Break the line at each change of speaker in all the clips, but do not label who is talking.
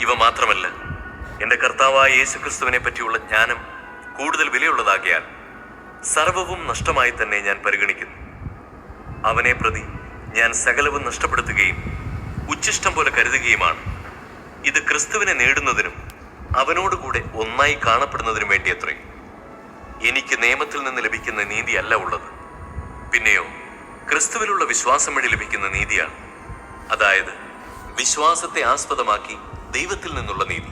ഇവ മാത്രമല്ല എന്റെ കർത്താവായ യേശുക്രിസ്തുവിനെ പറ്റിയുള്ള ജ്ഞാനം കൂടുതൽ വിലയുള്ളതാകിയാൽ സർവവും നഷ്ടമായി തന്നെ ഞാൻ പരിഗണിക്കുന്നു. അവനെ പ്രതി ഞാൻ സകലവും നഷ്ടപ്പെടുത്തുകയും ഉച്ഛിഷ്ടം പോലെ കരുതുകയുമാണ്. ഇത് ക്രിസ്തുവിനെ നേടുന്നതിനും അവനോടുകൂടെ ഒന്നായി കാണപ്പെടുന്നതിനും വേണ്ടിയത്രേ. എനിക്ക് നിയമത്തിൽ നിന്ന് ലഭിക്കുന്ന നീതിയല്ല ഉള്ളത്. പിന്നെയോ ക്രിസ്തുവിലുള്ള വിശ്വാസം വഴി ലഭിക്കുന്ന നീതിയാണ്. അതായത് വിശ്വാസത്തെ ആസ്പദമാക്കി ദൈവത്തിൽ നിന്നുള്ള നീതി.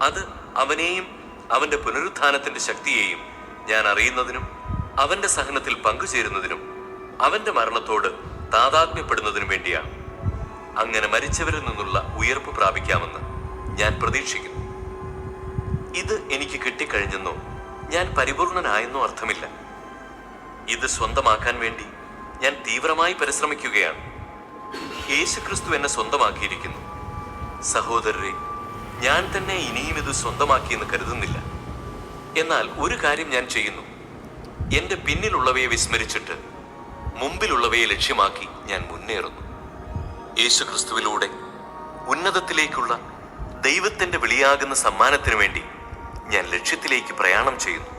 അത് അവനെയും അവന്റെ പുനരുത്ഥാനത്തിന്റെ ശക്തിയെയും ഞാൻ അറിയുന്നതിനും അവന്റെ സഹനത്തിൽ പങ്കുചേരുന്നതിനും അവന്റെ മരണത്തോട് താതാത്മ്യപ്പെടുന്നതിനും വേണ്ടിയാണ് അങ്ങനെ മരിച്ചവരിൽ നിന്നുള്ള ഉയർപ്പ് പ്രാപിക്കാമെന്ന് ഞാൻ പ്രതീക്ഷിക്കുന്നു. ഇത് എനിക്ക് കിട്ടിക്കഴിഞ്ഞെന്നോ ഞാൻ പരിപൂർണനായെന്നോ അർത്ഥമില്ല. ഇത് സ്വന്തമാക്കാൻ വേണ്ടി ഞാൻ തീവ്രമായി പരിശ്രമിക്കുകയാണ്. യേശുക്രിസ്തു എന്നെ സ്വന്തമാക്കിയിരിക്കുന്നു. സഹോദരരെ ഞാൻ തന്നെ ഇനിയും ഇത് സ്വന്തമാക്കിയെന്ന് കരുതുന്നില്ല. എന്നാൽ ഒരു കാര്യം ഞാൻ ചെയ്യുന്നു. എന്റെ പിന്നിലുള്ളവയെ വിസ്മരിച്ചിട്ട് മുമ്പിലുള്ളവയെ ലക്ഷ്യമാക്കി ഞാൻ മുന്നേറുന്നു. യേശുക്രിസ്തുവിലൂടെ ഉന്നതത്തിലേക്കുള്ള ദൈവത്തിന്റെ വിളിയാകുന്ന സമ്മാനത്തിനു വേണ്ടി ഞാൻ ലക്ഷ്യത്തിലേക്ക് പ്രയാണം ചെയ്യുന്നു.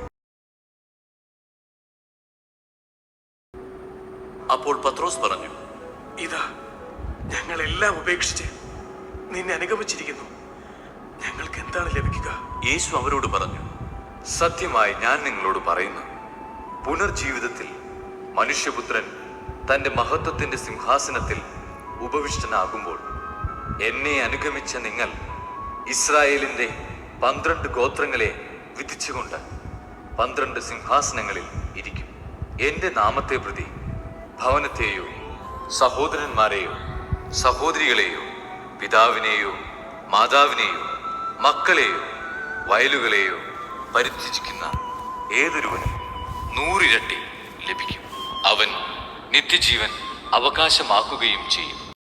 അപ്പോൾ പത്രോസ് പറഞ്ഞു
ഇതാ ഞങ്ങളെല്ലാം ഉപേക്ഷിച്ച് നിന്നെ അനുഗമിച്ചിരിക്കുന്നു. ഞങ്ങൾക്ക് എന്താണ് ലഭിക്കുക?
യേശു അവരോട് പറഞ്ഞു
സത്യമായി ഞാൻ നിങ്ങളോട് പറയുന്നു പുനർജീവിതത്തിൽ മനുഷ്യപുത്രൻ തന്റെ മഹത്വത്തിന്റെ സിംഹാസനത്തിൽ ഉപവിഷ്ടനാകുമ്പോൾ എന്നെ അനുഗമിച്ച നിങ്ങൾ ഇസ്രായേലിന്റെ പന്ത്രണ്ട് ഗോത്രങ്ങളെ വിധിച്ചുകൊണ്ട് പന്ത്രണ്ട് സിംഹാസനങ്ങളിൽ ഇരിക്കും. എന്റെ നാമത്തെ പ്രതി ഭവനത്തെയോ സഹോദരന്മാരെയോ സഹോദരികളെയോ പിതാവിനെയോ മാതാവിനെയോ മക്കളെയോ വയലുകളെയോ പരിത്യജിക്കുന്ന ഏതൊരുവനും നൂറിരട്ടി ലഭിക്കും. അവൻ നിത്യജീവൻ അവകാശമാക്കുകയും ചെയ്യും.